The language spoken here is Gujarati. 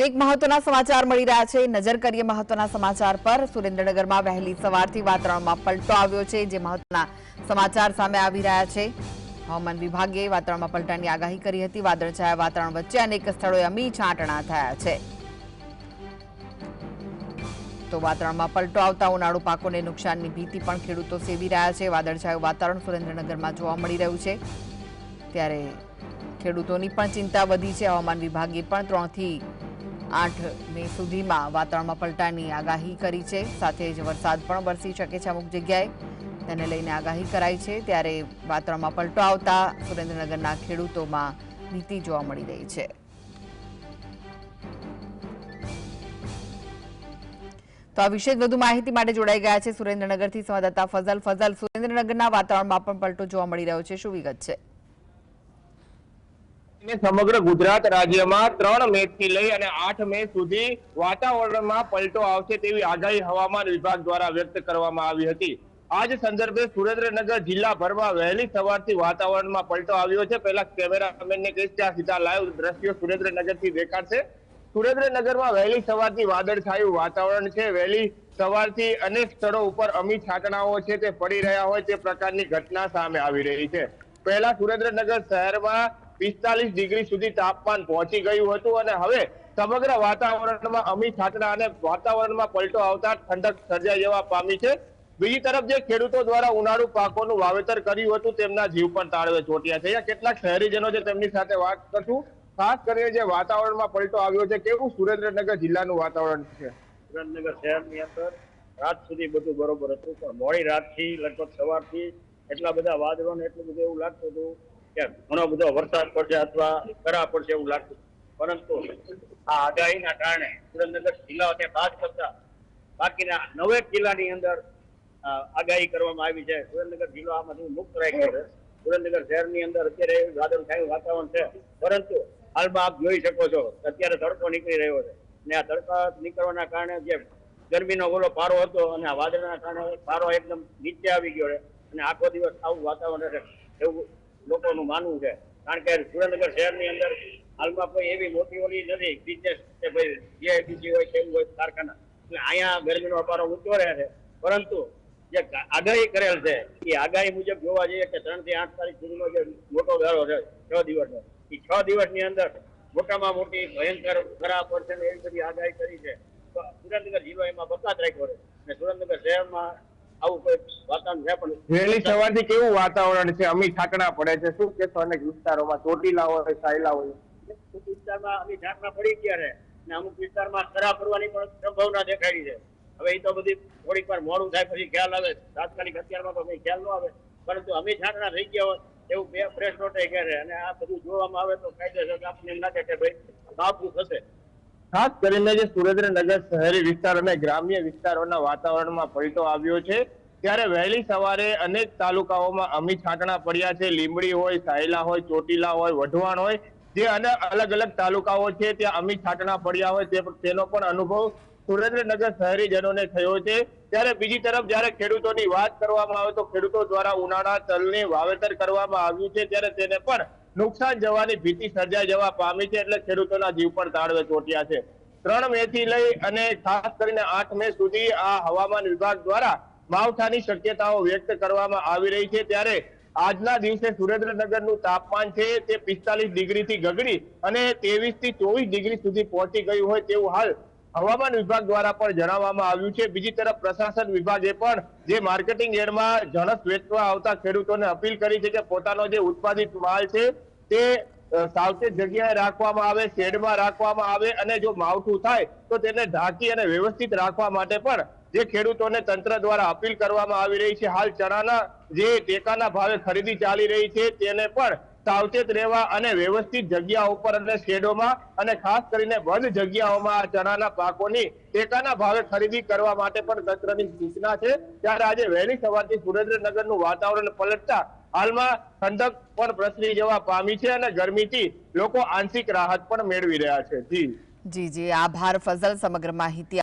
તો એક મહત્વના સમાચાર મળી રહ્યા છે. નજર કરીએ મહત્વના સમાચાર પર. સુરેન્દ્રનગરમાં વહેલી સવારથી વાતાવરણમાં પલટો આવ્યો છે, જે મહત્વના સમાચાર સામે આવી રહ્યા છે. હવામાન વિભાગે વાતાવરણમાં પલટાની આગાહી કરી હતી. વાદળછાયા વાતાવરણ વચ્ચે અનેક સ્થળોએ અમી છાંટણા થયા છે. તો વાતાવરણમાં પલટો આવતા ઉનાળુ પાકોને નુકસાનની ભીતિ પણ ખેડૂતો સેવી રહ્યા છે. વાદળછાયું વાતાવરણ સુરેન્દ્રનગરમાં જોવા મળી રહ્યું છે. ત્યારે ખેડૂતોની પણ ચિંતા વધી છે. હવામાન વિભાગે પણ ત્રણથી આઠ મે સુધીમાં વાતાવરણમાં પલટાની આગાહી કરી છે. સાથે જ વરસાદ પણ વરસી શકે છે અમુક જગ્યાએ. તેને લઈને આગાહી કરાઈ છે. ત્યારે વાતાવરણમાં પલટો આવતા સુરેન્દ્રનગરના ખેડૂતોમાં ભીતિ જોવા મળી રહી છે. તો આ વિશે વધુ માહિતી માટે જોડાઈ ગયા છે સુરેન્દ્રનગરથી સંવાદદાતા ફઝલ. ફઝલ, સુરેન્દ્રનગરના વાતાવરણમાં પણ પલટો જોવા મળી રહ્યો છે. શું વિગત છે? અને સમગ્ર ગુજરાત રાજ્યમાં ત્રણ મે થી લઈ અને આઠ મે સુધી વાતાવરણમાં પલટો આવશે તેવી આગાહી હવામાન વિભાગ દ્વારા વ્યક્ત કરવામાં આવી હતી. આજ સંદર્ભે સુરેન્દ્રનગર જિલ્લાભરમાં વહેલી સવારથી વાતાવરણમાં પલટો આવ્યો છે. પહેલા કેમેરામેનને કહીશ ત્યાં સીધા લાઈવ દ્રશ્યો સુરેન્દ્રનગરથી દેખાડશે. સુરેન્દ્રનગરમાં વહેલી સવારથી વાદળછાયું વાતાવરણ છે. વહેલી સવારથી અનેક સ્થળો ઉપર અમી છાંટણાઓ છે તે પડી રહ્યા હોય તે પ્રકારની ઘટના સામે આવી રહી છે. પહેલા સુરેન્દ્રનગર શહેરમાં પિસ્તાલીસ ડિગ્રી સુધી તાપમાન પહોંચી ગયું હતું અને હવે સમગ્ર વાતાવરણમાં અમી છાતરા અને વાતાવરણમાં પલટો આવતા ઠંડક સર્જાઈ જવા પામી છે. બીજી તરફ જે ખેડૂતો દ્વારા ઉનાળુ પાકોનું વાવેતર કર્યું હતું તેમના જીવ પણ તાળવે ચોટ્યા છે. અહીંયા કેટલાક શહેરીજનો છે તેમની સાથે વાત કરશું. ખાસ કરીને જે વાતાવરણમાં પલટો આવ્યો છે, કેવું સુરેન્દ્રનગર જિલ્લાનું વાતાવરણ છે? સુરેન્દ્રનગર શહેરની અંદર રાત સુધી બધું બરોબર હતું, પણ મોડી રાતથી લગભગ સવારથી એટલા બધા વાદળો ને એટલું બધું એવું લાગતું હતું કે ઘણો બધો વરસાદ પડશે અથવા કરા પડશે એવું લાગતું. પરંતુ આ આગાહીના કારણે સુરેન્દ્રનગર જિલ્લા છે બાદ કરતા બાકીના નવેક જિલ્લાની અંદર આગાહી કરવામાં આવી છે. સુરેન્દ્રનગર જિલ્લો આમાંથી મુક્ત રાખ્યો છે. સુરેન્દ્રનગર શહેરની અંદર અત્યારે વાદળ છાયું વાતાવરણ છે. પરંતુ હાલમાં આપ જોઈ શકો છો અત્યારે તડકો નીકળી રહ્યો છે. અને આ તડકા નીકળવાના કારણે જે ગરમીનો ઓલો પારો હતો અને આ વાદળના કારણે પારો એકદમ નીચે આવી ગયો છે. અને આખો દિવસ આવું વાતાવરણ રહે એવું લોકોનું માનવું છે. કારણ કે સુરેન્દ્રનગર શહેરની અંદર હાલમાં કોઈ એવી મોટી ઓલી નથી બિઝનેસ કે ભાઈ જીઆઈડીસી હોય એવું હોય કારખાના. એટલે અહીંયા ગરમીનો પારો ઊંચો રહે છે. પરંતુ જે આગાહી કરેલ છે, એ આગાહી મુજબ જોવા જઈએ કે ત્રણથી આઠ તારીખ સુધીનો જે મોટો ગાળો છે, છ દિવસનો, એ છ દિવસની અંદર મોટામાં મોટી ભયંકર ખરાબ ને એવી બધી આગાહી કરી છે. તો સુરેન્દ્રનગર જિલ્લો એમાં બરસાત રાખ્યો છે. અને સુરેન્દ્રનગર શહેરમાં આવું કોઈ વાતાવરણ છે પણ વહેલી સવારથી કેવું વાતાવરણ છે? અમી ઠાકડા પડે છે. શું કેશો અનેક વિસ્તારોમાં? ચોટીલા હોય સાયલા હોય. અમુક વિસ્તારમાં અમી ઠાકડા પડી ગયા છે અને અમુક વિસ્તારમાં ખરાબ પડવાની પણ સંભાવના દેખાડી છે. હવે એ તો બધી થોડીક વાર મોડું થાય પછી ખ્યાલ આવે. તાત્કાલિક અત્યારમાં તો કઈ ખ્યાલ ન આવે. પરંતુ અમી ઠાકડા થઈ ગયા હોય એવું બે ફ્રેશ નોટે છે અને આ બધું જોવામાં આવે તો કાયદેસર આપણને એમ લાગે કે ભાઈ માપવું થશે. ખાસ કરીને જે સુરેન્દ્રનગર શહેરી વિસ્તાર અને ગ્રામ્ય વિસ્તારોના વાતાવરણમાં પલટો આવ્યો છે, ત્યારે વહેલી સવારે અનેક તાલુકાઓમાં અમી છાંટણા પડ્યા છે. લીંબડી હોય, સાયલા હોય, ચોટીલા હોય, વઢવાણ હોય, જે અને અલગ અલગ તાલુકાઓ છે, ત્યાં અમી છાંટણા પડ્યા હોય. તેનો પણ અનુભવ સુરેન્દ્રનગર શહેરીજનોને થયો છે. ત્યારે બીજી તરફ જ્યારે ખેડૂતોની વાત કરવામાં આવે તો ખેડૂતો દ્વારા ઉનાળા તલની વાવેતર કરવામાં આવ્યું છે, ત્યારે તેને પણ નુકસાન જવાની ભીતિ સર્જાઈ જવા પામી છે એટલે ખેડૂતોના જીવ પણ તાળવે ચોટ્યા છે. ત્રણ મે થી લઈ અને ખાસ કરીને આઠ મે સુધી આ હવામાન વિભાગ દ્વારા માવઠાની શક્યતાઓ વ્યક્ત કરવામાં આવી રહી છે. ત્યારે આજના દિવસે સુરેન્દ્રનગરનું તાપમાન છે તે પિસ્તાલીસ ડિગ્રી થી ગગડી અને ત્રેવીસથી ચોવીસ ડિગ્રી સુધી પહોંચી ગયું હોય તેવું હાલ હવામાન વિભાગ દ્વારા પણ જણાવવામાં આવ્યું છે. બીજી તરફ પ્રશાસન વિભાગે પણ જે માર્કેટિંગ એડમાં જણસ વેચવા આવતા ખેડૂતોને અપીલ કરી છે કે પોતાનો જે ઉત્પાદિત માલ છે તે સાવચેત જગ્યાએ રાખવામાં આવે, શેડમાં રાખવામાં આવે અને જો માવઠું થાય તો તેને ઢાંકી અને વ્યવસ્થિત રાખવા માટે પણ જે ખેડૂતોને તંત્ર દ્વારા અપીલ કરવામાં આવી રહી છે. હાલ ચણાના જે ટેકાના ભાવે ખરીદી ચાલી રહી છે તેને પણ સાવચેત રહેવા અને વ્યવસ્થિત જગ્યા ઉપર અને શેડોમાં અને ખાસ કરીને બંધ જગ્યાઓમાં ચણાના પાકોની ટેકાના ભાવે ખરીદી કરવા માટે પણ તંત્રની સૂચના છે. ત્યારે આજે વહેલી સવારથી સુરેન્દ્રનગરનું વાતાવરણ પલટતા હાલમાં ઠંડક પણ પ્રસરી જવા પામી છે અને ગરમીથી લોકો આંશિક રાહત પણ મેળવી રહ્યા છે. જી. જી જી. આભાર ફઝલ, સમગ્ર માહિતી